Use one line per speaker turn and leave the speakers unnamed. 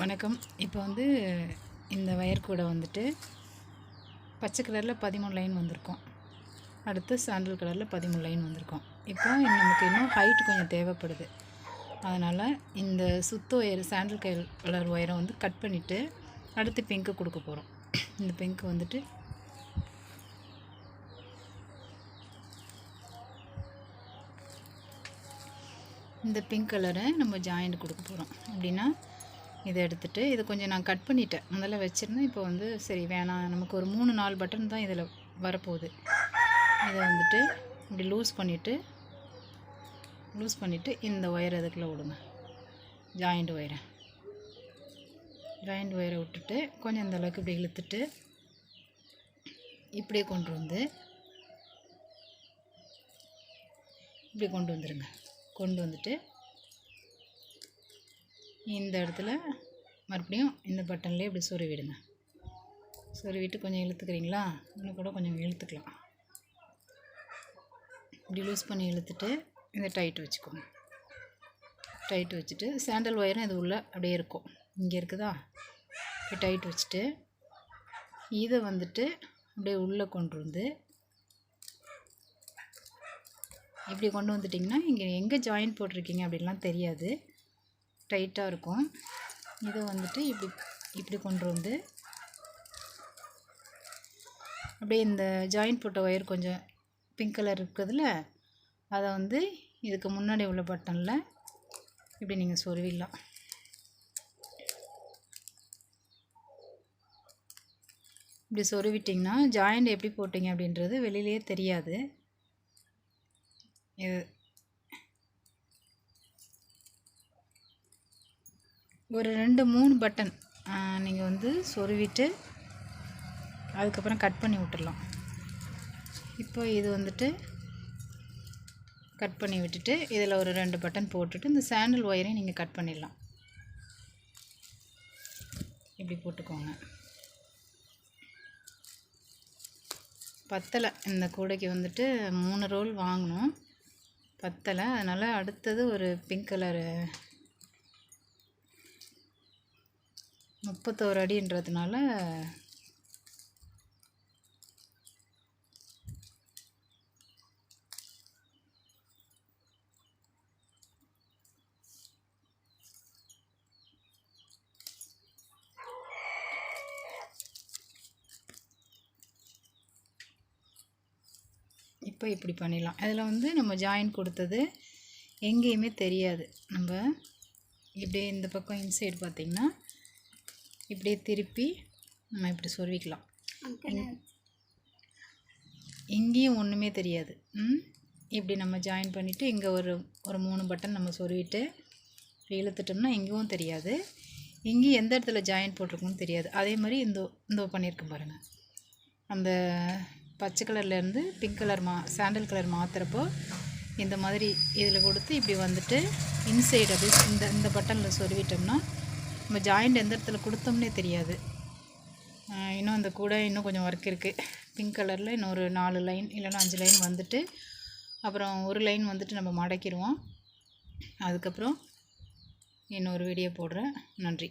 வணக்கம். இப்போ வந்து இந்த வயர் கூட வந்துட்டு பச்சை கலரில் பதிமூணு லைன் வந்திருக்கோம். அடுத்து சாண்டல் கலரில் பதிமூணு லைன் வந்திருக்கோம். இப்போ நமக்கு இன்னும் ஹைட் கொஞ்சம் தேவைப்படுது. அதனால் இந்த சுத்து ஒயர் சாண்டல் கலர் ஒயரை வந்து கட் பண்ணிவிட்டு அடுத்து பிங்க்கு கொடுக்க போகிறோம் இந்த பிங்க்கு வந்துட்டு இந்த பிங்க் கலரை நம்ம ஜாயிண்ட் கொடுக்க போகிறோம் அப்படின்னா இதை எடுத்துகிட்டு இது கொஞ்சம் நான் கட் பண்ணிட்டேன். முதல்ல வச்சுருந்தேன். இப்போ வந்து சரி வேணாம். நமக்கு ஒரு மூணு நாலு பட்டன் தான் இதில் வரப்போகுது. இதை வந்துட்டு இப்படி லூஸ் பண்ணிவிட்டு லூஸ் பண்ணிவிட்டு இந்த ஒயர் அதுக்குள்ளே விடுங்க. ஜாயிண்ட் ஒயரை ஜாயிண்ட் ஒயரை விட்டுட்டு கொஞ்சம் இந்த அளவுக்கு இப்படி இழுத்துட்டு இப்படியே கொண்டு வந்து இப்படி கொண்டு வந்துடுங்க கொண்டு வந்துட்டு இந்த இடத்துல மறுபடியும் இந்த பட்டன்லேயே இப்படி சொருவிடுங்க சொருவிட்டு கொஞ்சம் இழுத்துக்கிறீங்களா? இன்னும் கூட கொஞ்சம் இழுத்துக்கலாம். இப்படி லூஸ் பண்ணி இழுத்துட்டு இந்த டைட் வச்சுக்கோங்க. டைட் வச்சுட்டு சாண்டல் ஒயரும் இது உள்ளே அப்படியே இருக்கும். இங்கே இருக்குதா? இப்போ டைட் வச்சுட்டு இதை வந்துட்டு அப்படியே உள்ளே கொண்டு வந்து இப்படி கொண்டு வந்துட்டிங்கன்னா இங்கே எங்கே ஜாயின் போட்டிருக்கீங்க அப்படின்லாம் தெரியாது. டைட்டாக இருக்கும். இதை வந்துட்டு இப்படி இப்படி கொண்டு வந்து அப்படியே இந்த ஜாயின் போட்ட ஒயர் கொஞ்சம் பிங்க் கலர் இருக்குதுல்ல அதை வந்து இதுக்கு முன்னாடி உள்ள பட்டனில் இப்படி நீங்கள் சொருவிடலாம். இப்படி சொருவிட்டிங்கன்னா ஜாயிண்ட் எப்படி போட்டிங்க அப்படின்றது வெளியிலே தெரியாது. இது ஒரு ரெண்டு மூணு பட்டன் நீங்கள் வந்து சொருவிட்டு அதுக்கப்புறம் கட் பண்ணி விட்டுடலாம் இப்போ இது வந்துட்டு கட் பண்ணி விட்டுட்டு இதில் ஒரு ரெண்டு பட்டன் போட்டுட்டு இந்த சாண்டில் ஒயரையும் நீங்கள் கட் பண்ணிடலாம். இப்படி போட்டுக்கோங்க. பத்தலை. இந்த கூடைக்கு வந்துட்டு மூணு ரோல் வாங்கினோம் பத்தலை. அதனால் அடுத்தது ஒரு பிங்க் கலரு முப்பத்தோரு அடின்றதுனால இப்போ இப்படி பண்ணிடலாம். அதில் வந்து நம்ம ஜாயின் கொடுத்தது எங்கேயுமே தெரியாது. நம்ம இப்படியே இந்த பக்கம் இன்சைடு பார்த்திங்கன்னா இப்படியே திருப்பி நம்ம இப்படி சொருவிக்கலாம். எங்கேயும் ஒன்றுமே தெரியாது. ம்? இப்படி நம்ம ஜாயின் பண்ணிவிட்டு இங்கே ஒரு ஒரு மூணு பட்டன் நம்ம சொருவிட்டு இப்படி இழுத்துட்டோம்னா எங்கேயும் தெரியாது. எங்கேயும் எந்த இடத்துல ஜாயின் போட்டிருக்கோன்னு தெரியாது. அதே மாதிரி இந்த இந்த பண்ணியிருக்கேன் பாருங்கள் அந்த பச்சை கலர்லேருந்து பிங்க் கலர் மா சாண்டல் கலர் மாற்றுறப்போ இந்த மாதிரி இதில் கொடுத்து இப்படி வந்துட்டு இன்சைடு அப்படி இந்த இந்த பட்டனில் சொருவிட்டோம்னா நம்ம ஜாயிண்ட் எந்த இடத்துல கொடுத்தோம்னே தெரியாது. இன்னும் அந்த கூட இன்னும் கொஞ்சம் ஒர்க் இருக்குது பிங்க் கலரில் இன்னொரு நாலு லைன் இல்லைன்னா அஞ்சு லைன் வந்துட்டு அப்புறம் ஒரு லைன் வந்துட்டு நம்ம மடக்கிடுவோம். அதுக்கப்புறம் இன்னொரு வீடியோ போடுறேன். நன்றி.